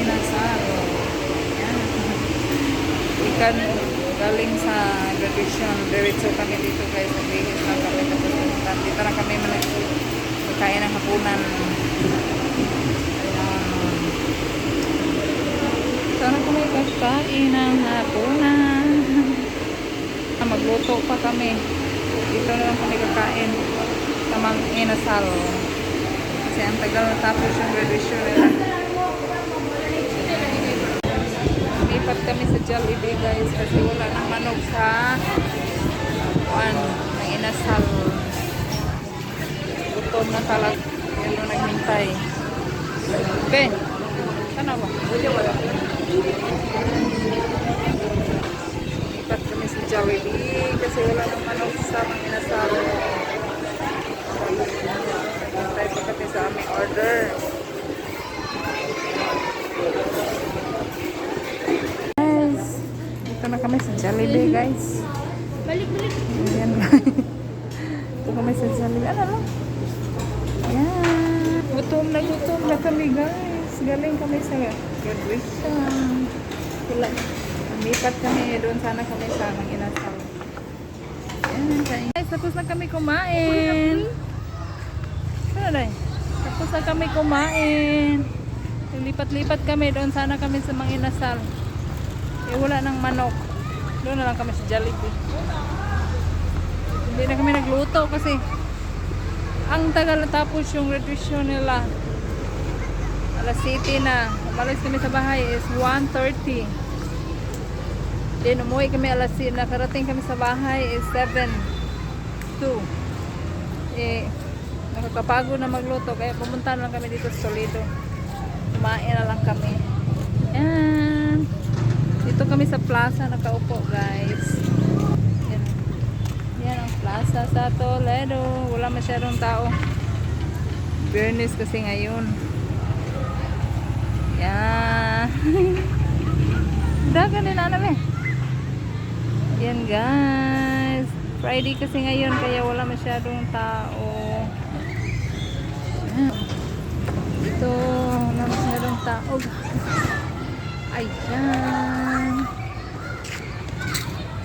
inasal. Yan. Ikan galing sa graduation. Diretso kami dito guys. Nagbihis lang kami. Tapos pumunta. Dito na kami man kakain ng hapunan. Sana kami kakain ng hapunan. Ah, Magluto pa kami. Dito na lang kami kakain. Tamang inasal. Kasi ang tagal na tapos yung graduation nila. Lipat kami sa Jollibee guys kasi wala nang manok sa kuan ng inasal. Gutom na talaga. Yan yung naghintay. Okay. Sana ba? Lipat kami sa Jollibee kasi wala nang manok sa mga inasal. Naghintay pa kami sa aming order. Guys, dito na kami sa Jollibee guys. Balik-balik. Ayan guys. Ito kami sa Jollibee. Ano lang? Ayan. Gutom na gutom na kami guys. Galing kami sa graduation. Wala. Lumipat kami. Doon sana kami sa mga inasal. Ayan guys. Tapos na kami kumain. Ano na Tapos na kami kumain. Lipat-lipat kami. Doon sana kami sa mga inasal. Eh wala nang manok. Doon na lang kami sa Jollibee. Hindi na kami nagluto kasi ang tagal tapos yung graduation nila. Alas 7 na. Umalis kami sa bahay is 1.30. Then umuwi kami alas 7. Nakarating kami sa bahay is 7. 2. Eh, nakakapagod na magluto. Kaya pumunta na lang kami dito sa Toledo. Kumain na lang kami. Yan. Dito kami sa plaza nakaupo guys. Yan. Yan ang plaza sa Toledo. Wala masyadong tao. Bernis kasi ngayon. Yan. Dagan din ano eh. Yan guys. Friday kasi ngayon kaya wala masyadong tao. Dito wala masyadong tao. Ayan.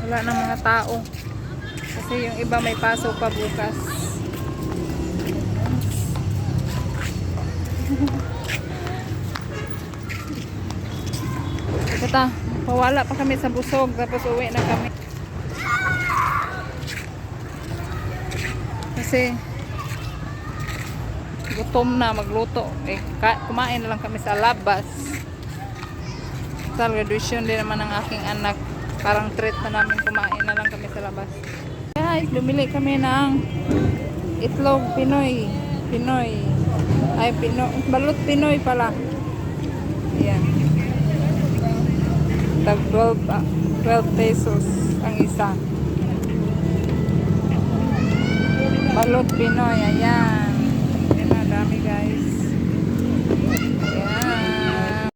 Wala na mga tao. Kasi yung iba may pasok pa bukas. Ito pawala pa kami sa busog tapos uwi na kami. Kasi gutom na magluto. Eh, kumain na lang kami sa labas. Sa graduation din naman ng aking anak. Parang treat na namin kumain na lang kami sa labas. Guys, bumili kami ng itlog Pinoy. Pinoy. Ay, Pinoy. Balut Pinoy pala. Ayan. Tag 12, ah, 12 pesos ang isa. Balut Pinoy. Ayan.